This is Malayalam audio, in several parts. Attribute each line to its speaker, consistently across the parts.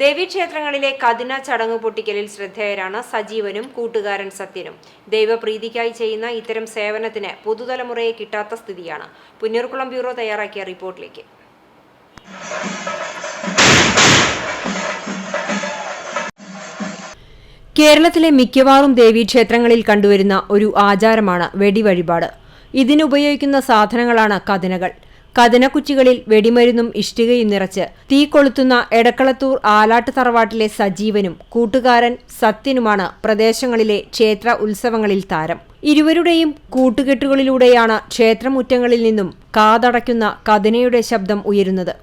Speaker 1: ദേവീക്ഷേത്രങ്ങളിലെ കതിന ചടങ്ങ് പൊട്ടിക്കലിൽ ശ്രദ്ധേയരാണ് സജീവനും കൂട്ടുകാരൻ സത്യനും. ദൈവപ്രീതിക്കായി ചെയ്യുന്ന ഇത്തരം സേവനത്തിന് പുതുതലമുറയെ കിട്ടാത്ത സ്ഥിതിയാണ്. പുന്നൂർക്കുളം ബ്യൂറോ തയ്യാറാക്കിയ റിപ്പോർട്ടിലേക്ക്. കേരളത്തിലെ മിക്കവാറും ദേവീക്ഷേത്രങ്ങളിൽ കണ്ടുവരുന്ന ഒരു ആചാരമാണ് വെടിവഴിപാട്. ഇതിനുപയോഗിക്കുന്ന സാധനങ്ങളാണ് കതിനകൾ കതിനക്കുറ്റികളിൽ വെടിമരുന്നും ഇഷ്ടികയും നിറച്ച് തീ കൊളുത്തുന്ന എടക്കളത്തൂർ ആലാട്ട് തറവാട്ടിലെ സജീവനും കൂട്ടുകാരൻ സത്യനുമാണ് പ്രദേശങ്ങളിലെ ക്ഷേത്ര ഉത്സവങ്ങളിൽ താരം. ഇരുവരുടെയും കൂട്ടുകെട്ടുകളിലൂടെയാണ് ക്ഷേത്രമുറ്റങ്ങളിൽ നിന്നും കാതടയ്ക്കുന്ന കഥനയുടെ ശബ്ദം ഉയരുന്നത്.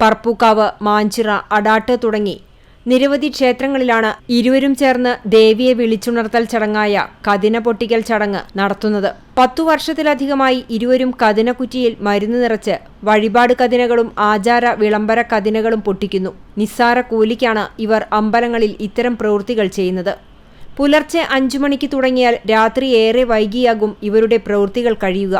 Speaker 1: പർപ്പൂക്കാവ് മാഞ്ചിറ അടാട്ട് തുടങ്ങി നിരവധി ക്ഷേത്രങ്ങളിലാണ് ഇരുവരും ചേർന്ന് ദേവിയെ വിളിച്ചുണർത്തൽ ചടങ്ങായ കതിന പൊട്ടിക്കൽ ചടങ്ങ് നടത്തുന്നത്. പത്തു വർഷത്തിലധികമായി ഇരുവരും കതിനക്കുറ്റിയിൽ മരുന്ന് നിറച്ച് വഴിപാട് കതിനകളും ആചാര വിളംബര കതിനകളും പൊട്ടിക്കുന്നു. നിസ്സാര കൂലിക്കാണ് ഇവർ അമ്പലങ്ങളിൽ ഇത്തരം പ്രവൃത്തികൾ ചെയ്യുന്നത്. പുലർച്ചെ അഞ്ചു മണിക്ക് തുടങ്ങിയാൽ രാത്രി ഏറെ വൈകിയാകും ഇവരുടെ പ്രവൃത്തികൾ കഴിയുക.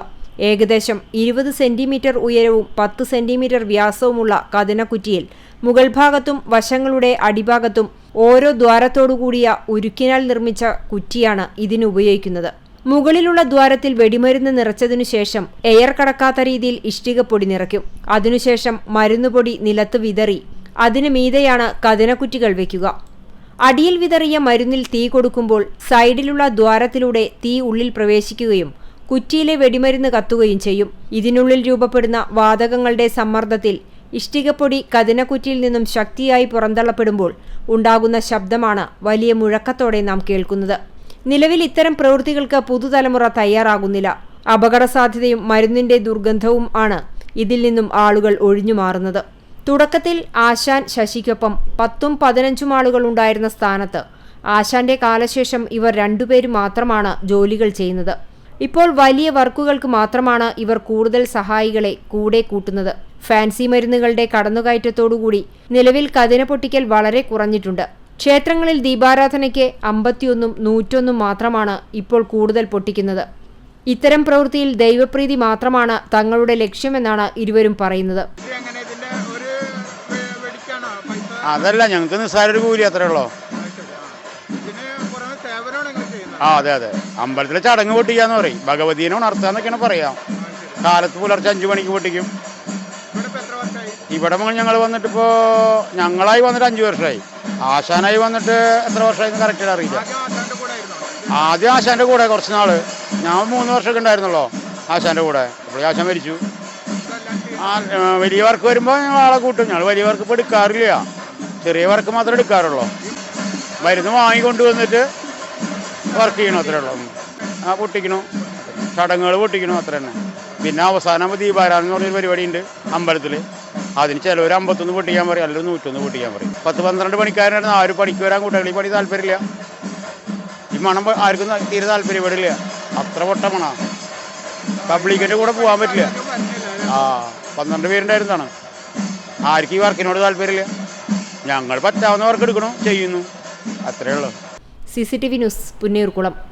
Speaker 1: ഏകദേശം ഇരുപത് സെന്റിമീറ്റർ ഉയരവും പത്ത് സെന്റിമീറ്റർ വ്യാസവുമുള്ള കതിനക്കുറ്റിയിൽ മുകൾ ഭാഗത്തും വശങ്ങളുടെ അടിഭാഗത്തും ഓരോ ദ്വാരത്തോടുകൂടിയ ഉരുക്കിനാൽ നിർമ്മിച്ച കുറ്റിയാണ് ഇതിന് ഉപയോഗിക്കുന്നത്. മുകളിലുള്ള ദ്വാരത്തിൽ വെടിമരുന്ന് നിറച്ചതിനു ശേഷം എയർ കടക്കാത്ത രീതിയിൽ ഇഷ്ടികപ്പൊടി നിറയ്ക്കും. അതിനുശേഷം മരുന്നുപൊടി നിലത്ത് വിതറി അതിനു മീതെയാണ് കതിനക്കുറ്റികൾ വയ്ക്കുക അടിയിൽ വിതറിയ മരുന്നിൽ തീ കൊടുക്കുമ്പോൾ സൈഡിലുള്ള ദ്വാരത്തിലൂടെ തീ ഉള്ളിൽ പ്രവേശിക്കുകയും കുറ്റിയിലെ വെടിമരുന്ന് കത്തുകയും ചെയ്യും. ഇതിനുള്ളിൽ രൂപപ്പെടുന്ന വാതകങ്ങളുടെ സമ്മർദ്ദത്തിൽ ഇഷ്ടികപ്പൊടി കതിനക്കുറ്റിയിൽ നിന്നും ശക്തിയായി പുറന്തള്ളപ്പെടുമ്പോൾ ഉണ്ടാകുന്ന ശബ്ദമാണ് വലിയ മുഴക്കത്തോടെ നാം കേൾക്കുന്നത്. നിലവിൽ ഇത്തരം പ്രവൃത്തികൾക്ക് പുതുതലമുറ തയ്യാറാകുന്നില്ല. അപകട സാധ്യതയും മരുന്നിന്റെ ദുർഗന്ധവും ആണ് ഇതിൽ നിന്നും ആളുകൾ ഒഴിഞ്ഞു മാറുന്നത്. തുടക്കത്തിൽ ആശാൻ ശശിക്കൊപ്പം പത്തും പതിനഞ്ചും ആളുകൾ ഉണ്ടായിരുന്ന സ്ഥാനത്ത് ആശാന്റെ കാലശേഷം ഇവർ രണ്ടുപേരും മാത്രമാണ് ജോലികൾ ചെയ്യുന്നത്. ഇപ്പോൾ വലിയ വർക്കുകൾക്ക് മാത്രമാണ് ഇവർ കൂടുതൽ സഹായികളെ കൂടെ കൂട്ടുന്നത്. ഫാൻസി മരുന്നുകളുടെ കടന്നുകയറ്റത്തോടുകൂടി നിലവിൽ കതിന പൊട്ടിക്കൽ വളരെ കുറഞ്ഞിട്ടുണ്ട്. ക്ഷേത്രങ്ങളിൽ ദീപാരാധനയ്ക്ക് അമ്പത്തിയൊന്നും നൂറ്റൊന്നും മാത്രമാണ് ഇപ്പോൾ കൂടുതൽ പൊട്ടിക്കുന്നത്. ഇത്തരം പ്രവൃത്തിയിൽ ദൈവപ്രീതി മാത്രമാണ് തങ്ങളുടെ ലക്ഷ്യമെന്നാണ് ഇരുവരും പറയുന്നത്.
Speaker 2: അതല്ല ഞങ്ങൾക്ക് നിസ്സാര ഒരു കൂലി അത്രേ ഉള്ളൂ.
Speaker 3: ആ
Speaker 2: അതെ അതെ. അമ്പലത്തിലെ ചടങ്ങ് പൊട്ടിക്കാന്ന് പറയും. ഭഗവതീനെ ഉണർത്താന്നൊക്കെയാണ് പറയാം. കാലത്ത് പുലർച്ചെ അഞ്ചു മണിക്ക് പൊട്ടിക്കും.
Speaker 3: ഇവിടെ ഇപ്പൊ
Speaker 2: ഞങ്ങൾ വന്നിട്ട് ഇപ്പോൾ ഞങ്ങളായി വന്നിട്ട് അഞ്ചു വർഷമായി ആശാനായി വന്നിട്ട് എത്ര വർഷമായി കറക്റ്റ് അറിയില്ല.
Speaker 3: ആദ്യം ആശാന്റെ കൂടെ
Speaker 2: കുറച്ച് നാൾ. ഞാൻ മൂന്ന് വർഷമൊക്കെ ഉണ്ടായിരുന്നല്ലോ ആശാന്റെ കൂടെ. അപ്പോൾ ആശാൻ മരിച്ചു. വലിയ വർക്ക് വരുമ്പോൾ ഞങ്ങൾ ആളെ കൂട്ടും. ഞങ്ങൾ വലിയ വർക്ക് ഇപ്പോൾ എടുക്കാറില്ല. ചെറിയ വർക്ക് മാത്രമേ എടുക്കാറുള്ളൂ. മരുന്ന് വാങ്ങിക്കൊണ്ട് വന്നിട്ട് വർക്ക് ചെയ്യണം അത്രേ ഉള്ളൂ. ആ പൊട്ടിക്കണോ. ചടങ്ങുകൾ പൊട്ടിക്കണോ അത്ര തന്നെ. പിന്നെ അവസാനം ദീപാരാധന എന്ന് പറഞ്ഞൊരു പരിപാടി ഉണ്ട് അമ്പലത്തിൽ അതിന് ചിലവർ അമ്പത്തൊന്ന് പൊട്ടിക്കാൻ പറയും അല്ലെങ്കിൽ നൂറ്റൊന്ന് പൊട്ടിക്കാൻ പറയും. പത്ത് പന്ത്രണ്ട് പണിക്കാരനായിരുന്നു. ആരും പണിക്ക് വരാൻ കൂട്ടുകൾ ഈ പണി താല്പര്യമില്ല. ഈ മണം ആർക്കും തീരെ താല്പര്യപ്പെടില്ല. അത്ര പൊട്ട മണ. പബ്ലിക്കിന്റെ കൂടെ പോകാൻ പറ്റില്ല. ആ പന്ത്രണ്ട് പേരുണ്ടായിരുന്നതാണ്. ആർക്കും ഈ വർക്കിനോട് താല്പര്യമില്ല. ഞങ്ങൾ പറ്റാവുന്ന വർക്ക് എടുക്കണോ ചെയ്യുന്നു. അത്രയേ ഉള്ളൂ.
Speaker 1: C C T V news Punnayurkulam.